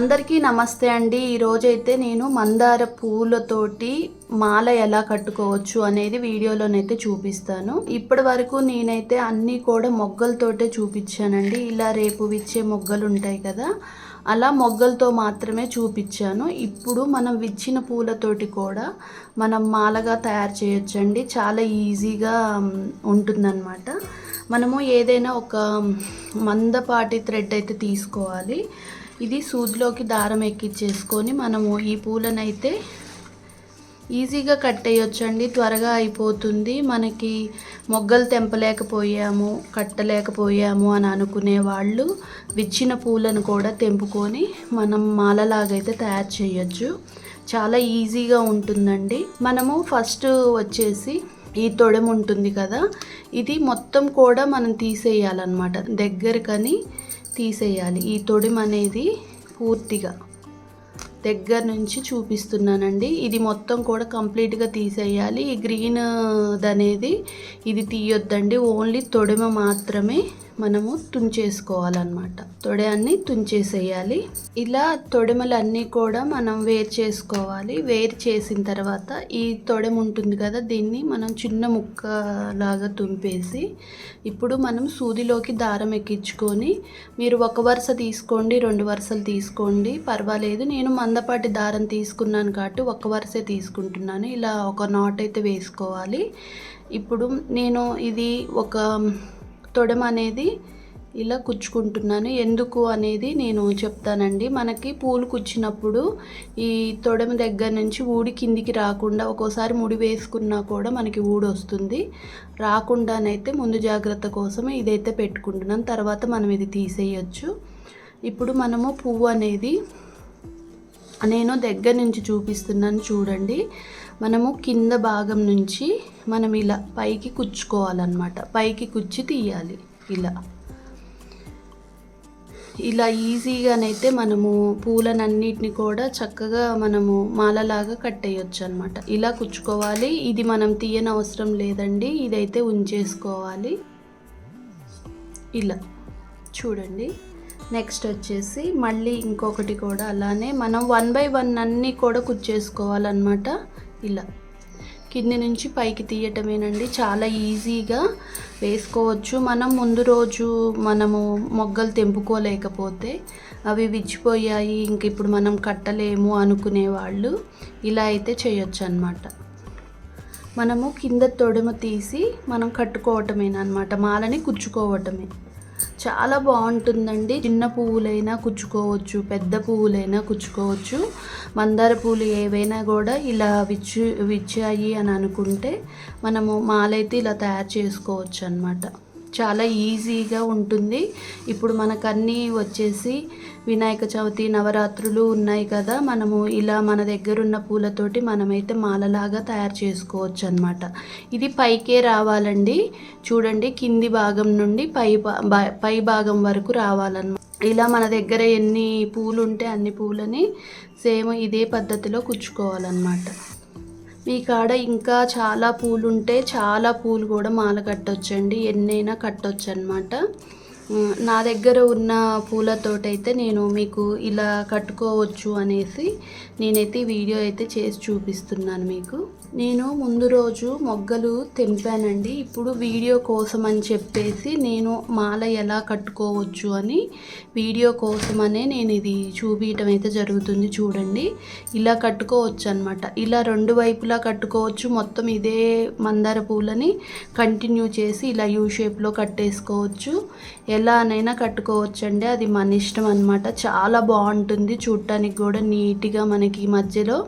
అందరికీ నమస్తే అండి. ఈరోజైతే నేను మందార పూలతోటి మాల ఎలా కట్టుకోవచ్చు అనేది వీడియోలోనైతే చూపిస్తాను. ఇప్పటి వరకు నేనైతే అన్నీ కూడా మొగ్గలతోటే చూపించానండి. ఇలా రేపు విచ్చే మొగ్గలు ఉంటాయి కదా అలా మొగ్గలతో మాత్రమే చూపించాను. ఇప్పుడు మనం విచ్చిన పూలతోటి కూడా మనం మాలగా తయారు చేయొచ్చండి. చాలా ఈజీగా ఉంటుందన్నమాట. మనము ఏదైనా ఒక మందపాటి థ్రెడ్ అయితే తీసుకోవాలి. ఇది సూదిలోకి దారం ఎక్కించేసుకొని మనము ఈ పూలనైతే ఈజీగా కట్టేయొచ్చండి. త్వరగా అయిపోతుంది. మనకి మొగ్గలు తెంపలేకపోయాము కట్టలేకపోయాము అని అనుకునే వాళ్ళు విచ్చిన పూలను కూడా తెంపుకొని మనం మాలలాగైతే తయారు చేయొచ్చు. చాలా ఈజీగా ఉంటుందండి. మనము ఫస్ట్ వచ్చేసి ఈ తొడెం ఉంటుంది కదా ఇది మొత్తం కూడా మనం తీసేయాలన్నమాట. దగ్గరకని తీసేయాలి. ఈ తొడిమ అనేది పూర్తిగా దగ్గర నుంచి చూపిస్తున్నానండి. ఇది మొత్తం కూడా కంప్లీట్గా తీసేయాలి. ఈ గ్రీన్ అనేది ఇది తీయొద్దండి. ఓన్లీ తొడిమ మాత్రమే మనము తుంచేసుకోవాలన్నమాట. తొడయాన్ని తుంచేసేయాలి. ఇలా తొడిమలన్నీ కూడా మనం వేరు చేసుకోవాలి. వేరు చేసిన తర్వాత ఈ తొడెం ఉంటుంది కదా దీన్ని మనం చిన్న ముక్కలాగా తుంపేసి ఇప్పుడు మనం సూదిలోకి దారం ఎక్కించుకొని మీరు ఒక వరుస తీసుకోండి రెండు వరుసలు తీసుకోండి. పర్వాలేదు నేను మందపాటి దారం తీసుకున్నాను కాబట్టి ఒక వరుసే తీసుకుంటున్నాను. ఇలా ఒక నాట్ అయితే వేసుకోవాలి. ఇప్పుడు నేను ఇది ఒక తొడెం అనేది ఇలా కుచ్చుకుంటున్నాను. ఎందుకు అనేది నేను చెప్తానండి. మనకి పూలు కుచ్చినప్పుడు ఈ తొడమ దగ్గర నుంచి ఊడి కిందికి రాకుండా ఒక్కోసారి ముడి వేసుకున్నా కూడా మనకి ఊడి వస్తుంది. రాకుండానైతే ముందు జాగ్రత్త కోసం ఇదైతే పెట్టుకుంటున్నాను తర్వాత మనం ఇది తీసేయచ్చు. ఇప్పుడు మనము పువ్వు అనేది నేను దగ్గర నుంచి చూపిస్తున్నాను చూడండి. మనము కింద భాగం నుంచి మనం ఇలా పైకి కుచ్చుకోవాలన్నమాట. పైకి కుచ్చి తీయాలి. ఇలా. ఇలా ఈజీగానైతే మనము పూలనన్నిటిని కూడా చక్కగా మనము మాలలాగా కట్టేయచ్చు అనమాట ఇలా కుచ్చుకోవాలి. ఇది మనం తీయని అవసరం లేదండి. ఇదైతే ఉంచేసుకోవాలి. ఇలా. చూడండి. నెక్స్ట్ వచ్చేసి మళ్ళీ ఇంకొకటి కూడా అలానే మనం వన్ బై వన్ అన్నీ కూడా కుచ్చేసుకోవాలన్నమాట. ఇలా. కింది నుంచి పైకి తీయటమేనండి. చాలా ఈజీగా వేసుకోవచ్చు. మనం ముందు రోజు మనము మొగ్గలు తెంపుకోలేకపోతే అవి విచ్చిపోయాయి ఇంక ఇప్పుడు మనం కట్టలేము అనుకునే వాళ్ళు ఇలా అయితే చేయొచ్చు అనమాట మనము కింద తొడమ తీసి మనం కట్టుకోవటమేనమాట మాలని కుచ్చుకోవటమే చాలా బాగుంటుందండి. చిన్న పువ్వులైనా కుచ్చుకోవచ్చు పెద్ద పువ్వులైనా కుచ్చుకోవచ్చు. మందార పూలు ఏవైనా కూడా ఇలా విచ్చు విచ్చాయి అని అనుకుంటే మనము మాలైతే ఇలా తయారు చేసుకోవచ్చు అనమాట చాలా ఈజీగా ఉంటుంది. ఇప్పుడు మనకన్నీ వచ్చేసి వినాయక చవితి నవరాత్రులు ఉన్నాయి కదా. మనము ఇలా మన దగ్గర ఉన్న పూలతోటి మనమైతే మాలలాగా తయారు చేసుకోవచ్చు అనమాట ఇది పైకే రావాలండి. చూడండి కింది భాగం నుండి పై భా- పై భాగం వరకు రావాలన్నమాట ఇలా మన దగ్గర ఎన్ని పూలు ఉంటే అన్ని పూలని సేమ్ ఇదే పద్ధతిలో కుచ్చుకోవాలన్నమాట. మీ కాడ ఇంకా చాలా పూలు ఉంటే చాలా పూలు కూడా మాల కట్టొచ్చండి. ఎన్నైనా కట్టొచ్చు అనమాట నా దగ్గర ఉన్న పూలతోటైతే నేను మీకు ఇలా కట్టుకోవచ్చు అనేసి నేనైతే వీడియో అయితే చేసి చూపిస్తున్నాను మీకు. నేను ముందు రోజు మొగ్గలు తెంపానండి. ఇప్పుడు వీడియో కోసం అని చెప్పేసి నేను మాల ఎలా కట్టుకోవచ్చు అని వీడియో కోసమనే నేను ఇది చూపించడం అయితే జరుగుతుంది చూడండి. ఇలా కట్టుకోవచ్చు అనమాట ఇలా రెండు వైపులా కట్టుకోవచ్చు. మొత్తం ఇదే మందార పూలని కంటిన్యూ చేసి ఇలా యూ షేప్లో కట్టేసుకోవచ్చు. ఎలానైనా కట్టుకోవచ్చండి. అది మన ఇష్టం అనమాట చాలా బాగుంటుంది చూడటానికి కూడా నీట్గా మనకి మధ్యలో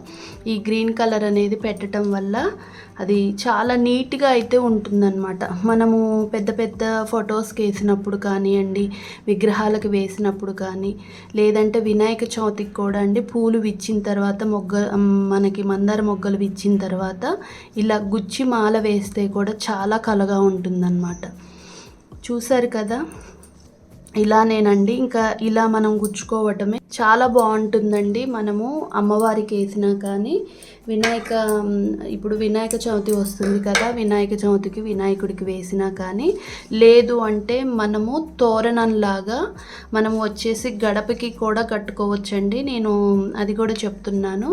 ఈ గ్రీన్ కలర్ అనేది పెట్టడం వల్ల అది చాలా నీట్గా అయితే ఉంటుందన్నమాట. మనము పెద్ద పెద్ద ఫొటోస్కి వేసినప్పుడు కానివ్వండి విగ్రహాలకు వేసినప్పుడు కానీ లేదంటే వినాయక చవితికి కూడా అండి పూలు విచ్చిన తర్వాత మొగ్గ మనకి మందార మొగ్గలు విచ్చిన తర్వాత ఇలా గుచ్చి మాల వేస్తే కూడా చాలా కలగా ఉంటుందన్నమాట. చూసారు కదా? ఇలానేనండి ఇంకా ఇలా మనం గుచ్చుకోవటమే చాలా బాగుంటుందండి. మనము అమ్మవారికి వేసినా కానీ వినాయక ఇప్పుడు వినాయక చవితి వస్తుంది కదా వినాయక చవితికి వినాయకుడికి వేసినా కానీ లేదు అంటే మనము తోరణంలాగా మనం వచ్చేసి గడపకి కూడా కట్టుకోవచ్చండి. నేను అది కూడా చెప్తున్నాను.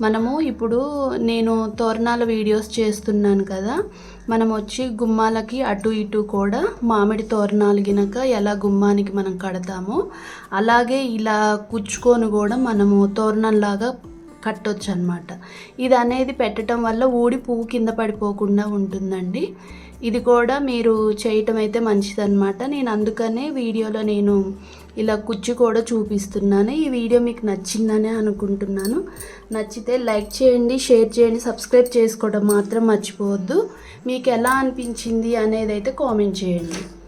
మనము ఇప్పుడు నేను తోరణాల వీడియోస్ చేస్తున్నాను కదా మనం వచ్చి గుమ్మాలకి అటు ఇటు కూడా మామిడి తోరణాలు గినక ఎలా గుమ్మానికి మనం కడతామో. అలాగే ఇలా కుచ్చుకొని కూడా మనము తోరణంలాగా కట్టొచ్చు అనమాట ఇది అనేది పెట్టడం వల్ల ఊడి పువ్వు కింద పడిపోకుండా ఉంటుందండి. ఇది కూడా మీరు చేయటం అయితే మంచిదన్నమాట. నేను అందుకనే వీడియోలో నేను ఇలా కుచ్చి కూడా చూపిస్తున్నాను. ఈ వీడియో మీకు నచ్చిందని అనుకుంటున్నాను. నచ్చితే లైక్ చేయండి షేర్ చేయండి సబ్స్క్రైబ్ చేసుకోవడం మాత్రం మర్చిపోవద్దు. మీకు ఎలా అనిపించింది అనేది అయితే కామెంట్ చేయండి.